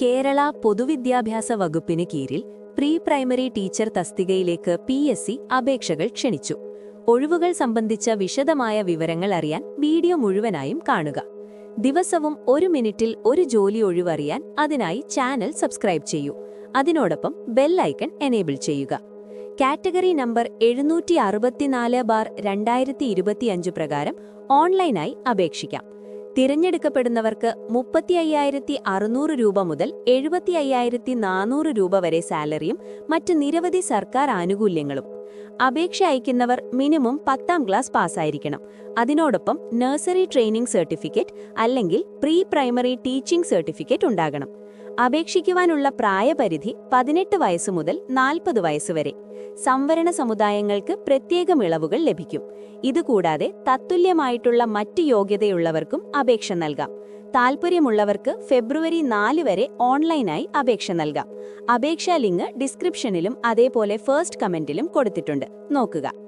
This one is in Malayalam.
കേരള പൊതുവിദ്യാഭ്യാസ വകുപ്പിന് കീഴിൽ പ്രീ പ്രൈമറി ടീച്ചർ തസ്തികയിലേക്ക് പി എസ് സി അപേക്ഷകൾ ക്ഷണിച്ചു. ഒഴിവുകൾ സംബന്ധിച്ച വിശദമായ വിവരങ്ങൾ അറിയാൻ വീഡിയോ മുഴുവനായും കാണുക. ദിവസവും ഒരു മിനിറ്റിൽ ഒരു ജോലി ഒഴിവറിയാൻ അതിനായി ചാനൽ സബ്സ്ക്രൈബ് ചെയ്യൂ. അതിനോടൊപ്പം ബെൽ ഐക്കൺ എനേബിൾ ചെയ്യുക. കാറ്റഗറി നമ്പർ എഴുന്നൂറ്റി അറുപത്തിനാല് ബാർ രണ്ടായിരത്തി ഇരുപത്തിയഞ്ച് പ്രകാരം ഓൺലൈനായി അപേക്ഷിക്കാം. തിരഞ്ഞെടുക്കപ്പെടുന്നവർക്ക് മുപ്പത്തി അയ്യായിരത്തി അറുന്നൂറ് രൂപ മുതൽ എഴുപത്തി അയ്യായിരത്തി നാനൂറ് രൂപ വരെ സാലറിയും മറ്റ് നിരവധി സർക്കാർ ആനുകൂല്യങ്ങളും. അപേക്ഷ അയക്കുന്നവർ മിനിമം പത്താം ക്ലാസ് പാസ്സായിരിക്കണം. അതിനോടൊപ്പം നഴ്സറി ട്രെയിനിംഗ് സർട്ടിഫിക്കറ്റ് അല്ലെങ്കിൽ പ്രീ പ്രൈമറി ടീച്ചിംഗ് സർട്ടിഫിക്കറ്റ് ഉണ്ടാകണം. അപേക്ഷിക്കുവാനുള്ള പ്രായപരിധി പതിനെട്ട് വയസ്സ് മുതൽ നാൽപ്പത് വരെ. സംവരണ സമുദായങ്ങൾക്ക് പ്രത്യേകം ഇളവുകൾ ലഭിക്കും. ഇതുകൂടാതെ തത്തുല്യമായിട്ടുള്ള മറ്റ് യോഗ്യതയുള്ളവർക്കും അപേക്ഷ നൽകാം. താൽപ്പര്യമുള്ളവർക്ക് ഫെബ്രുവരി നാല് വരെ ഓൺലൈനായി അപേക്ഷ നൽകാം. അപേക്ഷാ ലിങ്ക് ഡിസ്ക്രിപ്ഷനിലും അതേപോലെ ഫസ്റ്റ് കമന്റിലും കൊടുത്തിട്ടുണ്ട്. നോക്കുക.